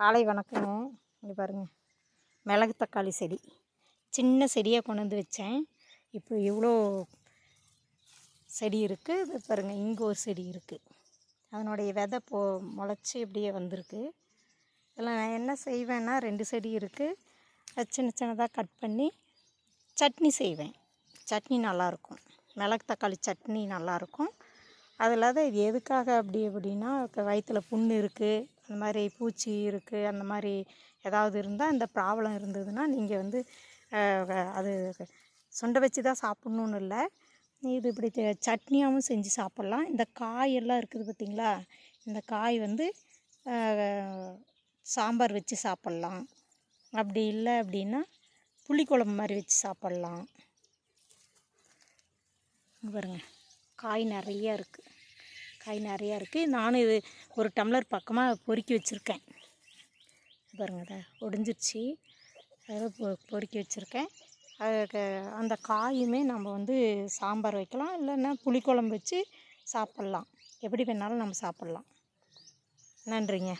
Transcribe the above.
காலை வணக்கங்க. இங்கே பாருங்கள் மிளகு தக்காளி செடி. சின்ன செடியாக கொண்டு வந்து வச்சேன். இப்போ இவ்வளோ செடி இருக்குது இது பாருங்கள் இங்கே ஒரு செடி இருக்குது அதனுடைய விதை போ முளைச்சி இப்படியே வந்திருக்கு. இதில் நான் என்ன செய்வேன்னா ரெண்டு செடி இருக்குது அது சின்ன சின்னதாக கட் பண்ணி சட்னி செய்வேன். சட்னி நல்லாயிருக்கும் மிளகு தக்காளி சட்னி நல்லாயிருக்கும் அது இல்லாத இது எதுக்காக அப்படி அப்படின்னா வயிற்றில் புண் இருக்குது அந்த மாதிரி பூச்சி இருக்குது அந்த மாதிரி ஏதாவது இருந்தால் இந்த ப்ராப்ளம் இருந்ததுன்னா நீங்கள் வந்து அது சுண்டை வச்சு தான் சாப்பிட்ணுன்னு இல்லை. இது இப்படி சட்னியாகவும் செஞ்சு சாப்பிட்லாம். இந்த காயெல்லாம் இருக்குது பார்த்திங்களா இந்த காய் வந்து சாம்பார் வச்சு சாப்பிட்லாம். அப்படி இல்லை அப்படின்னா புளிக்குழம்பு மாதிரி வச்சு சாப்பிட்லாம். பாருங்கள் பாருங்க காய் நிறையா இருக்குது காய் நிறையா இருக்குது நானும் இது ஒரு டம்ளர் பக்கமாக பொறுக்கி வச்சுருக்கேன். பாருங்க அதை ஒடிஞ்சிருச்சு அதில் பொ பொறுக்கி வச்சுருக்கேன். அதுக்கு அந்த காயுமே நம்ம வந்து சாம்பார் வைக்கலாம். இல்லைன்னா புளிக்குழம்பு வச்சு சாப்பிட்லாம். எப்படி வேணாலும் நம்ம சாப்பிட்லாம். நன்றிங்க.